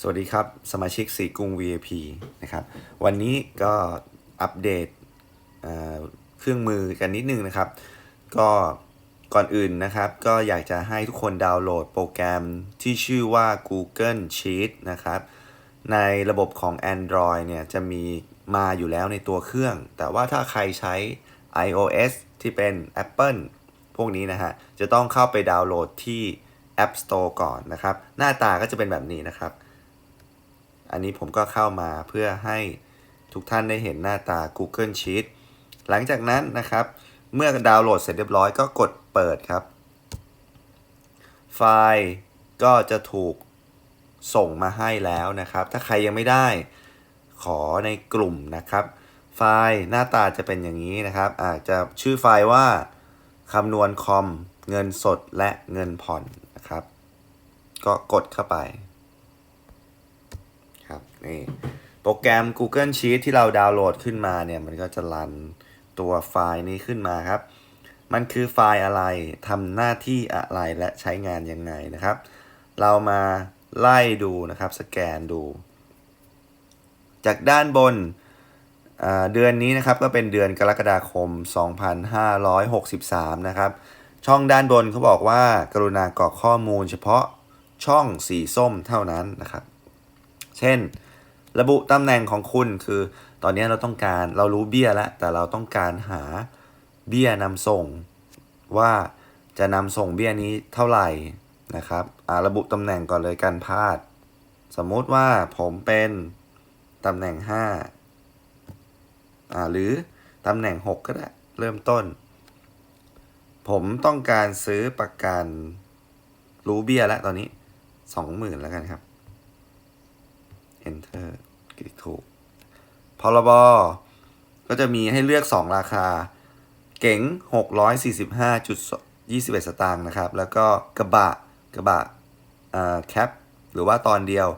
สวัสดีครับสมาชิกสีกรุง VIP นะครับวันนี้ก็อัปเดตเเครื่องมือกันนิดนึงนะครับ ก็ก่อนอื่นนะครับ ก็อยากจะให้ทุกคนดาวน์โหลดโปรแกรมที่ชื่อว่า Google Sheet นะครับ ในระบบของ Android เนี่ยจะมีมาอยู่แล้วในตัวเครื่อง แต่ว่าถ้าใครใช้ iOS ที่เป็น Apple พวกนี้นะฮะจะต้องเข้าไปดาวน์โหลดที่ App Store ก่อนนะครับ หน้าตาก็จะเป็นแบบนี้นะครับ อันนี้ผมก็เข้ามาเพื่อให้ทุกท่านได้เห็นหน้าตา Google Sheet หลังจากนั้นนะครับ เมื่อดาวน์โหลดเสร็จเรียบร้อยก็กดเปิดครับ ไฟล์ก็จะถูกส่งมาให้แล้วนะครับ ถ้าใครยังไม่ได้ขอในกลุ่มนะครับ ไฟล์หน้าตาจะเป็นอย่างนี้นะครับ อาจจะชื่อไฟล์ว่าคำนวณคอม เงินสดและเงินผ่อนนะครับ ก็กดเข้าไป ครับนี่โปรแกรม Google Sheet ที่เราดาวน์โหลดขึ้นมาเนี่ย มันก็จะรันตัวไฟล์นี้ขึ้นมาครับ มันคือไฟล์อะไรทำหน้าที่อะไรและใช้งานยังไงนะครับ เรามาไล่ดูนะครับ สแกนดู จากด้านบนเดือนนี้นะครับก็เป็นเดือนกรกฎาคม 2563 นะครับ ช่องด้านบนเขาบอกว่า กรุณากรอกข้อมูลเฉพาะช่องสีส้มเท่านั้นนะครับ เช่น ระบุตำแหน่งของคุณคือ ตอนนี้เราต้องการเรารู้เบี้ยแล้ว แต่เราต้องการหาเบี้ยนำส่ง ว่าจะนำส่งเบี้ยนี้เท่าไหร่นะครับอ่าระบุตำแหน่งก่อนเลยการพาด สมมติว่าผมเป็นตำแหน่ง5อ่าหรือตำแหน่ง 6 ก็ได้ เริ่มต้น ผมต้องการซื้อประกันรู้เบี้ยแล้วตอนนี้ 20,000แล้วกันครับ enter คลิกถูกพรบก็จะมีให้เลือก 2 ราคา เก๋ง 645.21 สตางค์นะครับ แล้วก็กระบะกระบะอ่าแคปหรือว่าตอนเดียว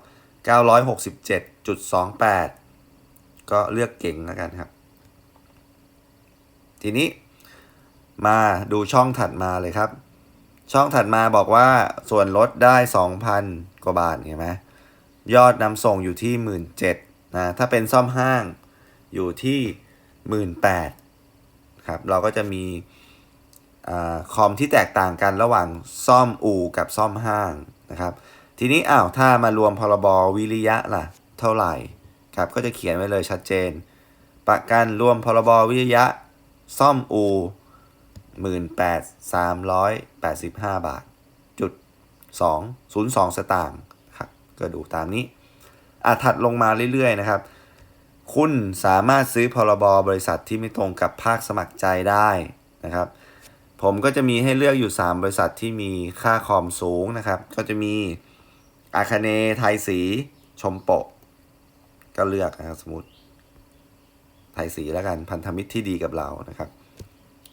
967.28 ก็เลือกเก๋งแล้วกันครับ ทีนี้มาดูช่องถัดมาเลยครับ ช่องถัดมาบอกว่าส่วนลดได้ 2,000 กว่าบาทเห็นไหม ยอดนำส่งอยู่ที่ 1 7ื่นนะถ้าเป็นซ่อมห้างอยู่ที่ 1 8ื่นครับเราก็จะมีอาคอมที่แตกต่างกันระหว่างซ่อมอู่กับซ่อมห้างนะครับ ทีนี้อ้าวถ้ามารวมพรบวิริยะล่ะเท่าไหร่ครับก็จะเขียนไว้เลยชัดเจน ประกันรวมพรบวิริยะซ่อมอู่หมื่นแปดสามร้อยแปดสิบห้าบาทจุดสองศูนย์สองสตางค์ ก็ดูตามนี้อะถัดลงมาเรื่อยๆนะครับ คุณสามารถซื้อพรบบริษัทที่ไม่ตรงกับภาคสมัครใจได้นะครับ ผมก็จะมีให้เลือกอยู่ 3 บริษัทที่มีค่าคอมสูงนะครับ ก็จะมีอาคาเนไทยสีชมโปะ ก็เลือกนะครับสมมติไทยสีแล้วกันพันธมิตรที่ดีกับเรานะครับ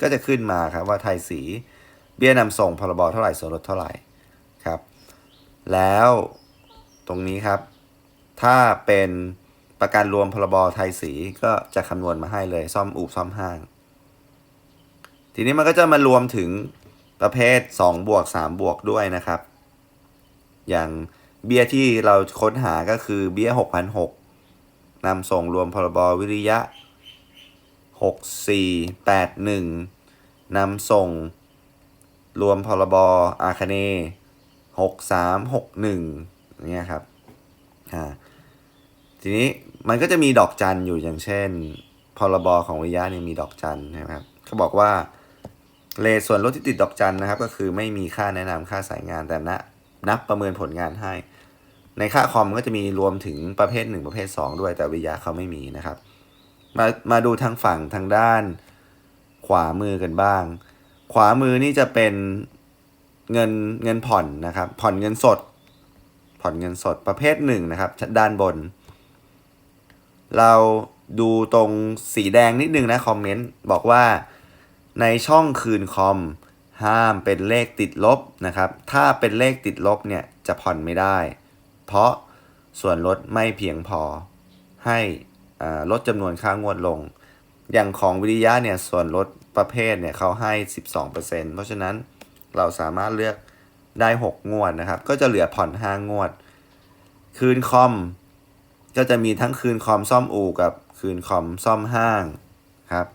ก็จะขึ้นมาครับว่าไทยสีเบี้ยนำส่งพรบเท่าไหร่ส่วนลดเท่าไหร่ครับ แล้ว ตรงนี้ครับ ถ้าเป็นประกันรวมพรบไทยสีก็จะคำนวณมาให้เลย ซ่อมอู่ซ่อมห้าง ทีนี้มันก็จะมารวมถึงประเภท2บวก3บวกด้วยนะครับ อย่างเบี้ยที่เราค้นหาก็คือเบี้ย6,600นำส่งรวมพรบวิริยะ 6481นำส่ง รวมพรบอาคเน 6361 เนี่ยครับอ่าทีนี้มันก็จะมีดอกจันอยู่อย่างเช่น พรบของวิยะเนี่ยมีดอกจันนะครับเขาบอกว่าเลส่วนลดที่ติดดอกจันนะครับ ก็คือไม่มีค่าแนะนำค่าสายงานแต่นะนับประเมินผลงานให้ ในค่าคอมก็จะมีรวมถึงประเภท 1 ประเภท 2 ด้วยแต่วิริยะเขาไม่มีนะครับ มามาดูทางฝั่งทางด้านขวามือกันบ้าง ขวามือนี่จะเป็นเงินเงินผ่อนนะครับ ผ่อนเงินสด ผ่อนเงินสดประเภทหนึ่งนะครับด้านบน เราดูตรงสีแดงนิดนึงนะคอมเมนต์บอกว่าในช่องคืนคอมห้ามเป็นเลขติดลบนะครับ ถ้าเป็นเลขติดลบเนี่ยจะผ่อนไม่ได้ เพราะส่วนลดไม่เพียงพอให้ลดจำนวนค่างวดลง อย่างของวิริยะเนี่ยส่วนลดประเภทเนี่ยเขาให้ 12%เพราะฉะนั้นเราสามารถเลือก ได้ 6 งวดนะครับ ก็จะเหลือผ่อน 5 งวด คืนคอม ก็จะมีทั้งคืนคอมซ่อมอู่กับคืนคอมซ่อมห้างครับ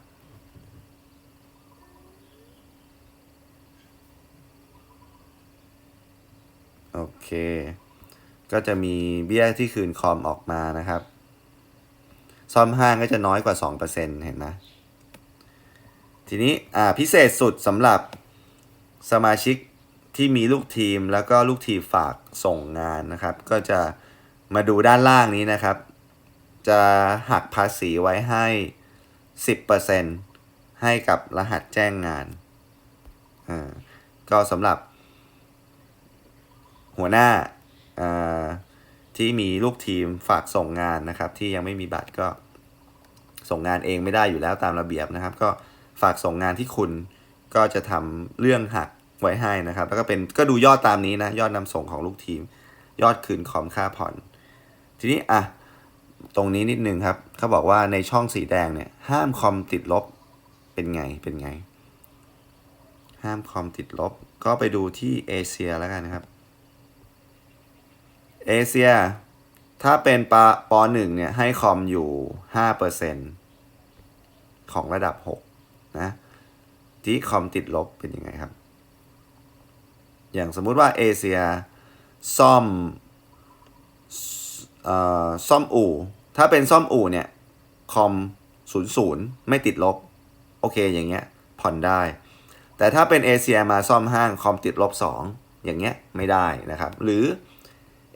โอเค ก็จะมีเบี้ยที่คืนคอมออกมานะครับ ซ่อมห้างก็จะน้อยกว่า 2%เห็นไหมทีนี้ อ่า พิเศษสุดสำหรับสมาชิก ที่มีลูกทีมแล้วก็ลูกทีมฝากส่งงานนะครับ ก็จะมาดูด้านล่างนี้นะครับ จะหักภาษีไว้ให้ 10%ให้กับรหัสแจ้งงานอ่าก็สำหรับ หัวหน้าอ่าที่มีลูกทีมฝากส่งงานนะครับ ที่ยังไม่มีบัตรก็ส่งงานเองไม่ได้อยู่แล้วตามระเบียบนะครับ ก็ฝากส่งงานที่คุณก็จะทำเรื่องหัก ไว้ให้นะครับ แล้วก็เป็นก็ดูยอดตามนี้นะยอดนำส่งของลูกทีม ยอดคืนคอมค่าผ่อน ทีนี้อะตรงนี้นิดนึงครับเขาบอกว่าในช่องสีแดงเนี่ยห้ามคอมติดลบเป็นไงเป็นไง ห้ามคอมติดลบ ก็ไปดูที่เอเชียแล้วกันนะครับเอเชียถ้าเป็นปปหนึ่งเนี่ยให้คอมอยู่ห้าเปอร์เซ็นของระดับหกนะที่คอมติดลบเป็นยังไงครับ อย่างสมมุติว่าเอเชียซ่อมอซ่อมอู่ ถ้าเป็นซ่อมอู่เนี่ยคอมศูนย์ศูนย์ไม่ติดลบ โอเคอย่างเงี้ยผ่อนได้ แต่ถ้าเป็นเอเชียมาซ่อมห้างคอมติดลบสองอย่างเงี้ยไม่ได้นะครับ หรือ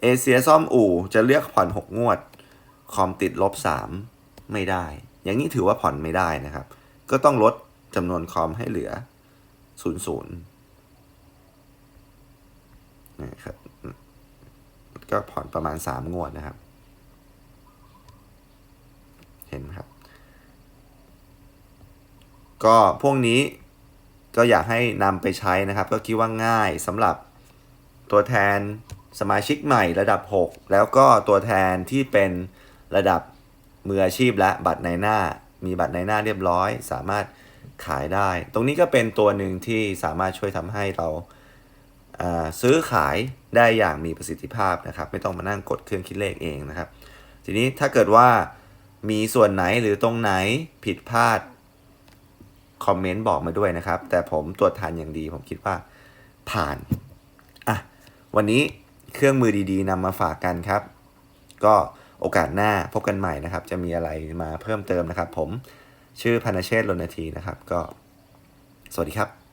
เอเชียซ่อมอู่จะเลือกผ่อน6งวด คอมติดลบ3ไม่ได้ อย่างนี้ถือว่าผ่อนไม่ได้นะครับ ก็ต้องลดจำนวนคอมให้เหลือ0 0นะครับก็ผ่อนประมาณ3งวดนะครับ เห็นครับ ก็พวกนี้ก็อยากให้นำไปใช้นะครับ ก็คิดว่าง่ายสำหรับตัวแทนสมาชิกใหม่ระดับ 6 แล้วก็ตัวแทนที่เป็นระดับมืออาชีพและบัตรในหน้า มีบัตรในหน้าเรียบร้อย สามารถขายได้ ตรงนี้ก็เป็นตัวหนึ่งที่สามารถช่วยทำให้เรา ซื้อขายได้อย่างมีประสิทธิภาพนะครับ ไม่ต้องมานั่งกดเครื่องคิดเลขเองนะครับ ทีนี้ถ้าเกิดว่ามีส่วนไหนหรือตรงไหนผิดพลาดคอมเมนต์บอกมาด้วยนะครับ แต่ผมตรวจทานอย่างดี ผมคิดว่าผ่านอะวันนี้เครื่องมือดีๆนำมาฝากกันครับ ก็โอกาสหน้าพบกันใหม่นะครับ จะมีอะไรมาเพิ่มเติมนะครับ ผมชื่อพานาเชษฐ์รณทีนะครับ ก็ สวัสดีครับ